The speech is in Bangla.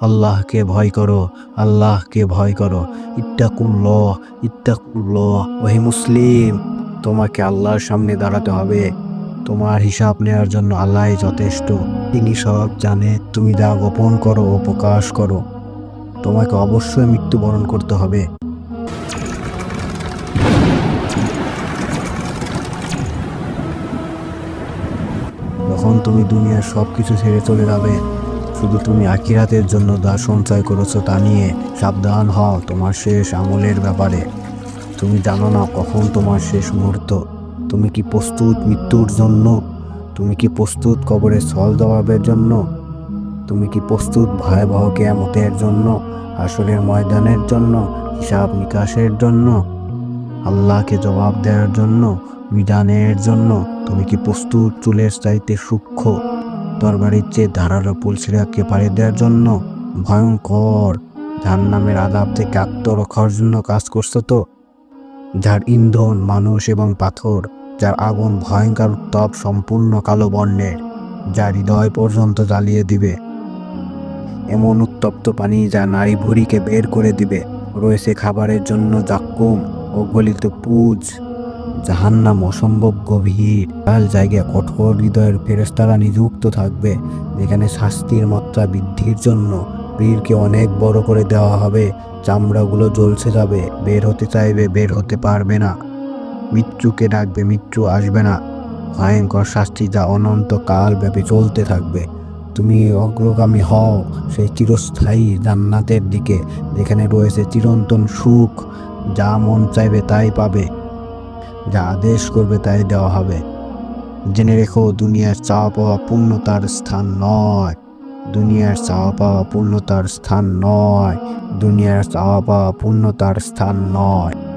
আল্লাহকে ভয় করো, আল্লাহকে ভয় করো। ইত্তাকুল্ল ইত্তাকুল্ল ওহি মুসলিম, তোমাকে আল্লাহর সামনে দাঁড়াতে হবে। তোমার হিসাব নেওয়ার জন্য আল্লাহ যথেষ্ট। তিনি সব জানে। তুমি যা গোপন করো ও প্রকাশ করো। তোমাকে অবশ্যই মৃত্যুবরণ করতে হবে। যখন তুমি দুনিয়ার সব কিছু ছেড়ে চলে যাবে শুধু তুমি আখিরাতের জন্য যা সঞ্চয় করেছ তা নিয়ে সাবধান হও, তোমার শেষ আমলের ব্যাপারে। তুমি জানো না কখন তোমার শেষ মুহূর্ত। তুমি কি প্রস্তুত মৃত্যুর জন্য? তুমি কি প্রস্তুত কবরে ছল জবাবের জন্য? তুমি কি প্রস্তুত ভয়াবহ কেয়ামতের জন্য আসরের ময়দানের জন্য, হিসাব নিকাশের জন্য? আল্লাহকে জবাব দেওয়ার জন্য, বিধানের জন্য তুমি কি প্রস্তুত চুলের চাইতে সূক্ষ্ম? তরবারির চেয়ে ধারালো পুলসিরাকে পাড়ি দেওয়ার জন্য ভয়ঙ্কর যার নামের আদাব থেকে আত্মরক্ষার জন্য কাজ করছ তো। যার ইন্ধন, মানুষ এবং পাথর, যার আগুন ভয়ঙ্কর উত্তপ সম্পূর্ণ কালো বর্ণের, যা হৃদয় পর্যন্ত জ্বালিয়ে দিবে। এমন উত্তপ্ত পানি যা নারী ভুঁড়িকে বের করে দিবে। রয়েছে খাবারের জন্য জাক্কুম ও গলিত পুজ। জাহান্নাম অসম্ভব গভীর। লাল জায়গায় কঠোর হৃদয়ের ফেরেস্তারা নিযুক্ত থাকবে, যেখানে শাস্তির মাত্রা বৃদ্ধির জন্য বীরকে অনেক বড় করে দেওয়া হবে। চামড়াগুলো জ্বলছে যাবে, বের হতে চাইবে, বের হতে পারবে না। মৃত্যুকে ডাকবে, মৃত্যু আসবে না। ভয়ঙ্কর শাস্তি যা অনন্তকাল ব্যাপী চলতে থাকবে। তুমি অগ্রগামী হও সেই চিরস্থায়ী জান্নাতের দিকে, যেখানে রয়েছে চিরন্তন সুখ। যা মন চাইবে তাই পাবে। যা আদেশ করবে তাই দেওয়া হবে। জেনে রেখো, দুনিয়ার চাওয়া পাওয়া পূর্ণতার স্থান নয়। দুনিয়ার চাওয়া পাওয়া পূর্ণতার স্থান নয়। দুনিয়ার চাওয়া পাওয়া পূর্ণতার স্থান নয়।